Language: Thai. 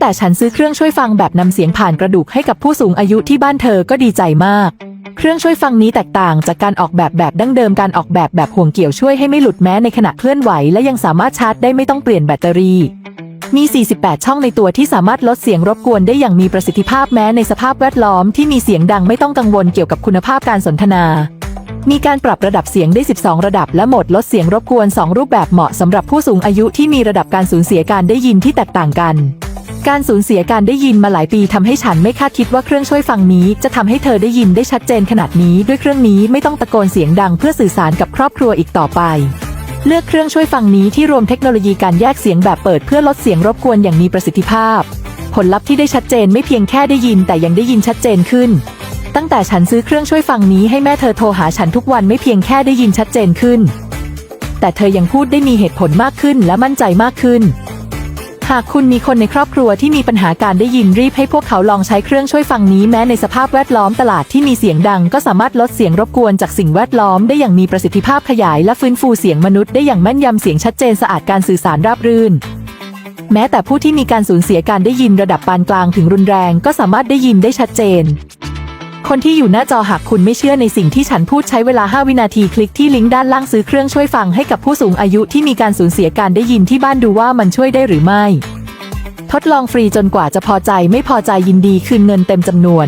แต่ฉันซื้อเครื่องช่วยฟังแบบนำเสียงผ่านกระดูกให้กับผู้สูงอายุที่บ้านเธอก็ดีใจมาก เครื่องช่วยฟังนี้แตกต่างจากการออกแบบแบบดั้งเดิมการออกแบบแบบห่วงเกี่ยวช่วยให้ไม่หลุดแม้ในขณะเคลื่อนไหว และยังสามารถชาร์จได้ไม่ต้องเปลี่ยนแบตเตอรี่ มี 48 ช่องในตัวที่สามารถลดเสียงรบกวนได้อย่างมีประสิทธิภาพแม้ในสภาพแวดล้อมที่มีเสียงดังไม่ต้องกังวลเกี่ยวกับคุณภาพการสนทนามีการปรับระดับเสียงได้ 12 ระดับและโหมดลดเสียงรบกวน 2 รูปแบบเหมาะสำหรับผู้สูงอายุที่มีระดับการสูญเสียการได้ยินที่แตกต่างกัน การสูญเสียการได้ยินมาหลายปีทำให้ฉันไม่คาดคิดว่าเครื่องช่วยฟังนี้ จะทำให้เธอได้ยินได้ชัดเจนขนาดนี้ ด้วยเครื่องนี้ไม่ต้องตะโกนเสียงดังเพื่อสื่อสารกับครอบครัวอีกต่อไป เลือกเครื่องช่วยฟังนี้ที่รวมเทคโนโลยีการแยกเสียงแบบเปิดเพื่อลดเสียงรบกวนอย่างมีประสิทธิภาพ ผลลัพธ์ที่ได้ชัดเจนไม่เพียงแค่ได้ยินแต่ยังได้ยินชัดเจนขึ้น ตั้งแต่ฉันซื้อเครื่องช่วยฟังนี้ให้แม่เธอโทรหาฉันทุกวันไม่เพียงแค่ได้ยินชัดเจนขึ้น แต่เธอยังพูดได้มีเหตุผลมากขึ้นและมั่นใจมากขึ้น หากคุณมีคนในครอบครัวที่มีปัญหาการได้ยินรีบให้พวกเขาลองใช้เครื่องช่วยฟังนี้แม้ในสภาพแวดล้อมตลาดที่มีเสียงดัง ก็สามารถลดเสียงรบกวนจากสิ่งแวดล้อมได้อย่างมีประสิทธิภาพขยายและฟื้นฟูเสียงมนุษย์ได้อย่างแม่นยำเสียงชัดเจนสะอาดการสื่อสารราบรื่น แม้แต่ผู้ที่มีการสูญเสียการได้ยินระดับปานกลางถึงรุนแรงก็สามารถได้ยินได้ชัดเจน คนที่อยู่หน้าจอหากคุณไม่เชื่อในสิ่งที่ฉันพูดใช้เวลา 5 วินาทีคลิกที่ลิงก์ด้านล่างซื้อเครื่องช่วยฟังให้กับผู้สูงอายุที่มีการสูญเสียการได้ยินที่บ้านดูว่ามันช่วยได้หรือไม่ ทดลองฟรีจนกว่าจะพอใจไม่พอใจยินดีคืนเงินเต็มจำนวน